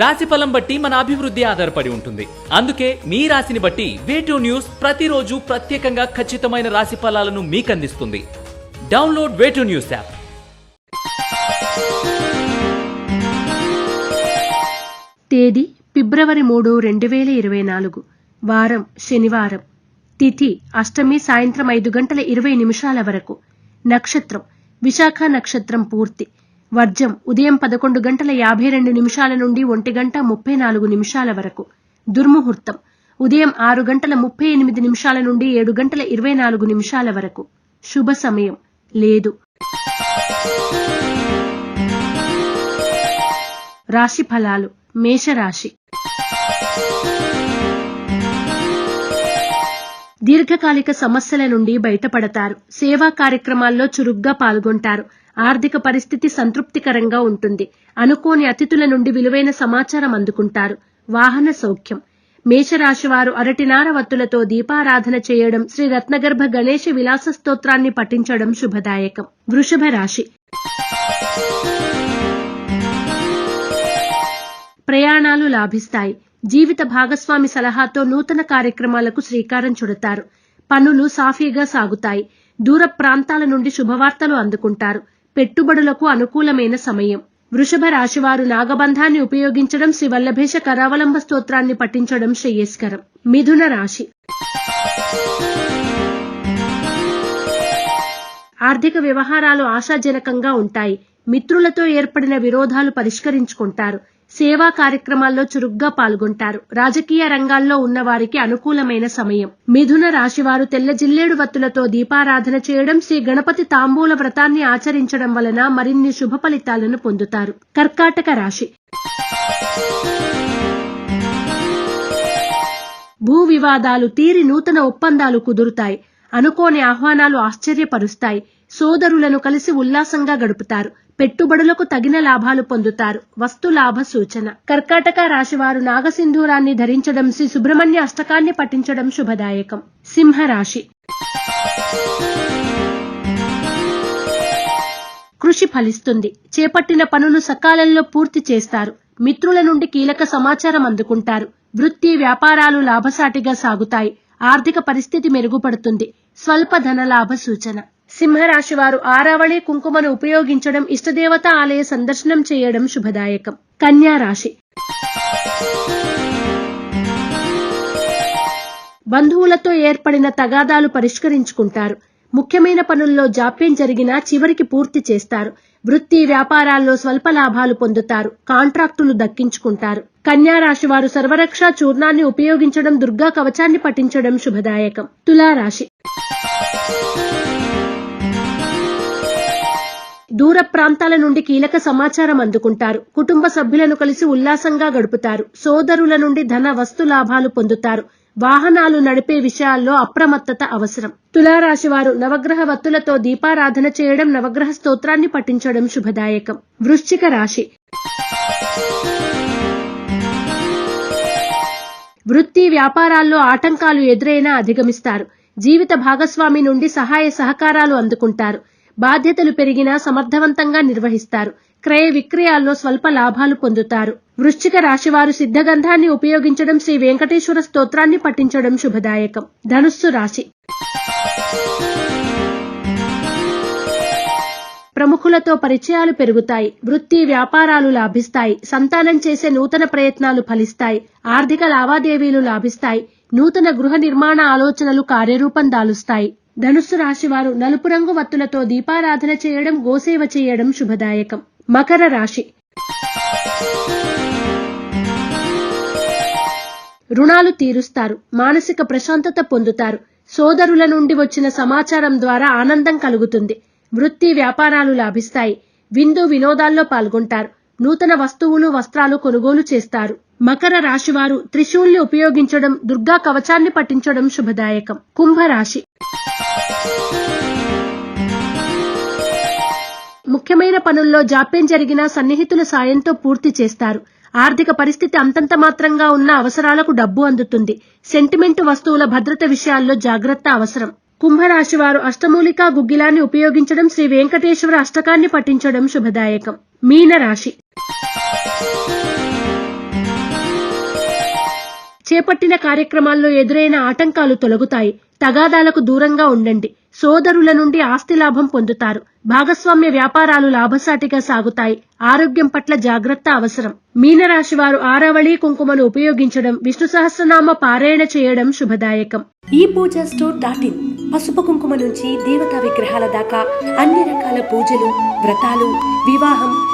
రాశి ఫలం బట్టి మన అభివృద్ధి ఆధారపడి ఉంటుంది. అందుకే మీ రాశిని బట్టి వేటూ న్యూస్ ప్రతిరోజు ప్రత్యేకంగా ఖచ్చితమైన రాశి ఫలాలను మీకు అందిస్తుంది డౌన్లోడ్ వేటూ న్యూస్ యాప్ తేదీ ఫిబ్రవరి మూడు రెండు వేల ఇరవై నాలుగు. వారం శనివారం. తిథి అష్టమి సాయంత్రం ఐదు గంటల ఇరవై నిమిషాల వరకు. నక్షత్రం విశాఖ నక్షత్రం పూర్తి. వర్జం ఉదయం పదకొండు గంటల యాభై రెండు నిమిషాల నుండి ఒంటి గంట ముప్పై నాలుగు నిమిషాల వరకు. దుర్ముహూర్తం ఉదయం ఆరు గంటల ముప్పై ఎనిమిది నిమిషాల నుండి ఏడు గంటల ఇరవై నాలుగు నిమిషాల వరకు. శుభ సమయం. లేదు. రాశి ఫలాలు. మేషరాశి. దీర్ఘకాలిక సమస్యల నుండి బయటపడతారు. సేవా కార్యక్రమాల్లో చురుగ్గా పాల్గొంటారు. ఆర్థిక పరిస్థితి సంతృప్తికరంగా ఉంటుంది. అనుకోని అతిథుల నుండి విలువైన సమాచారం అందుకుంటారు. వాహన సౌఖ్యం. మేషరాశివారు అరటినార వత్తులతో దీపారాధన చేయడం శ్రీ రత్నగర్భ గణేష విలాస స్తోత్రాన్ని పఠించడం శుభదాయకం. వృషభ రాశి. ప్రయాణాలు లాభిస్తాయి. జీవిత భాగస్వామి సలహాతో నూతన కార్యక్రమాలకు శ్రీకారం చుడతారు. పనులు సాఫీగా సాగుతాయి. దూర ప్రాంతాల నుండి శుభవార్తలు అందుకుంటారు. పెట్టుబడులకు అనుకూలమైన సమయం. వృషభ రాశివారు నాగబంధాన్ని ఉపయోగించడం శ్రీ వల్లభేష కరావలంబ స్తోత్రాన్ని పఠించడం శ్రేయస్కరం. మిథున రాశి. ఆర్థిక వ్యవహారాలు ఆశాజనకంగా ఉంటాయి. మిత్రులతో ఏర్పడిన విరోధాలు పరిష్కరించుకుంటారు. సేవా కార్యక్రమాల్లో చురుగ్గా పాల్గొంటారు. రాజకీయ రంగాల్లో ఉన్నవారికి అనుకూలమైన సమయం. మిథున రాశివారు తెల్ల జిల్లేడు వత్తులతో దీపారాధన చేయడం శ్రీ గణపతి తాంబూల వ్రతాన్ని ఆచరించడం వలన మరిన్ని శుభ ఫలితాలను పొందుతారు. కర్కాటక రాశి. భూ వివాదాలు తీరి నూతన ఒప్పందాలు కుదురుతాయి. అనుకోని ఆహ్వానాలు ఆశ్చర్యపరుస్తాయి. సోదరులను కలిసి ఉల్లాసంగా గడుపుతారు. పెట్టుబడులకు తగిన లాభాలు పొందుతారు. వస్తు లాభ సూచన. కర్కాటక రాశివారు నాగసింధూరాన్ని ధరించడం శ్రీ సుబ్రహ్మణ్య అష్టకాన్ని పఠించడం శుభదాయకం. సింహరాశి. కృషి ఫలిస్తుంది. చేపట్టిన పనులు సకాలంలో పూర్తి చేస్తారు. మిత్రుల నుండి కీలక సమాచారం అందుకుంటారు. వృత్తి వ్యాపారాలు లాభసాటిగా సాగుతాయి. ఆర్థిక పరిస్థితి మెరుగుపడుతుంది. స్వల్ప ధన లాభ సూచన. సింహరాశి వారు ఆరావళి కుంకుమను ఉపయోగించడం ఇష్టదేవత ఆలయ సందర్శనం చేయడం శుభదాయకం. కన్యా రాశి. బంధువులతో ఏర్పడిన తగాదాలు పరిష్కరించుకుంటారు. ముఖ్యమైన పనుల్లో జాప్యం జరిగినా చివరికి పూర్తి చేస్తారు. వృత్తి వ్యాపారాల్లో స్వల్ప లాభాలు పొందుతారు. కాంట్రాక్టులు దక్కించుకుంటారు. కన్యా రాశి వారు సర్వరక్ష చూర్ణాన్ని ఉపయోగించడం దుర్గా కవచాన్ని పఠించడం శుభదాయకం. తులారాశి. దూర ప్రాంతాల నుండి కీలక సమాచారం అందుకుంటారు. కుటుంబ సభ్యులను కలిసి ఉల్లాసంగా గడుపుతారు. సోదరుల నుండి ధన వస్తు లాభాలు పొందుతారు. వాహనాలు నడిపే విషయాల్లో అప్రమత్తత అవసరం. తులారాశి వారు నవగ్రహ వత్తులతో దీపారాధన చేయడం నవగ్రహ స్తోత్రాన్ని పఠించడం శుభదాయకం. వృశ్చిక రాశి. వృత్తి వ్యాపారాల్లో ఆటంకాలు ఎదురైనా అధిగమిస్తారు. జీవిత భాగస్వామి నుండి సహాయ సహకారాలు అందుకుంటారు. బాధ్యతలు పెరిగినా సమర్థవంతంగా నిర్వహిస్తారు. క్రయ విక్రయాల్లో స్వల్ప లాభాలు పొందుతారు. వృశ్చిక రాశివారు సిద్ధగంధాన్ని ఉపయోగించడం శ్రీ వెంకటేశ్వర స్తోత్రాన్ని పఠించడం శుభదాయకం. ధనుస్సు రాశి. ప్రముఖులతో పరిచయాలు పెరుగుతాయి. వృత్తి వ్యాపారాలు లాభిస్తాయి. సంతానం చేసే నూతన ప్రయత్నాలు ఫలిస్తాయి. ఆర్థిక లావాదేవీలు లాభిస్తాయి. నూతన గృహ నిర్మాణ ఆలోచనలు కార్యరూపం దాలుస్తాయి. ధనుస్సు రాశి వారు నలుపు రంగు వత్తులతో దీపారాధన చేయడం గోసేవ చేయడం శుభదాయకం. మకర రాశి. రుణాలు తీరుస్తారు. మానసిక ప్రశాంతత పొందుతారు. సోదరుల నుండి వచ్చిన సమాచారం ద్వారా ఆనందం కలుగుతుంది. వృత్తి వ్యాపారాలు లాభిస్తాయి. విందు వినోదాల్లో పాల్గొంటారు. నూతన వస్తువులు వస్త్రాలు కొనుగోలు చేస్తారు. మకర రాశివారు త్రిశూల్ని ఉపయోగించడం దుర్గా కవచాన్ని పఠించడం శుభదాయకం. కుంభరాశి. ముఖ్యమైన పనుల్లో జాప్యం జరిగినా సన్నిహితుల సాయంతో పూర్తి చేస్తారు. ఆర్థిక పరిస్థితి అంతంత మాత్రంగా ఉన్న అవసరాలకు డబ్బు అందుతుంది. సెంటిమెంట్ వస్తువుల భద్రత విషయాల్లో జాగ్రత్త అవసరం. కుంభరాశి వారు అష్టమూలికా గుగ్గిలాన్ని ఉపయోగించడం శ్రీ వెంకటేశ్వర అష్టకాన్ని పఠించడం శుభదాయకం. మీన రాశి. చేపట్టిన కార్యక్రమాల్లో ఎదురైన ఆటంకాలు తొలగుతాయి. తగాదాలకు దూరంగా ఉండండి. సోదరుల నుండి ఆస్తి లాభం పొందుతారు. భాగస్వామ్య వ్యాపారాలు లాభసాటిగా సాగుతాయి. ఆరోగ్యం పట్ల జాగ్రత్త అవసరం. మీనరాశి వారు ఆరావళి కుంకుమను ఉపయోగించడం విష్ణు సహస్రనామ పారాయణ చేయడం శుభదాయకం. ఈ పూజ స్టోర్ డాట్ ఇన్. పసుపు కుంకుమ నుంచి దేవతా విగ్రహాల దాకా అన్ని రకాల పూజలు వ్రతాలు వివాహం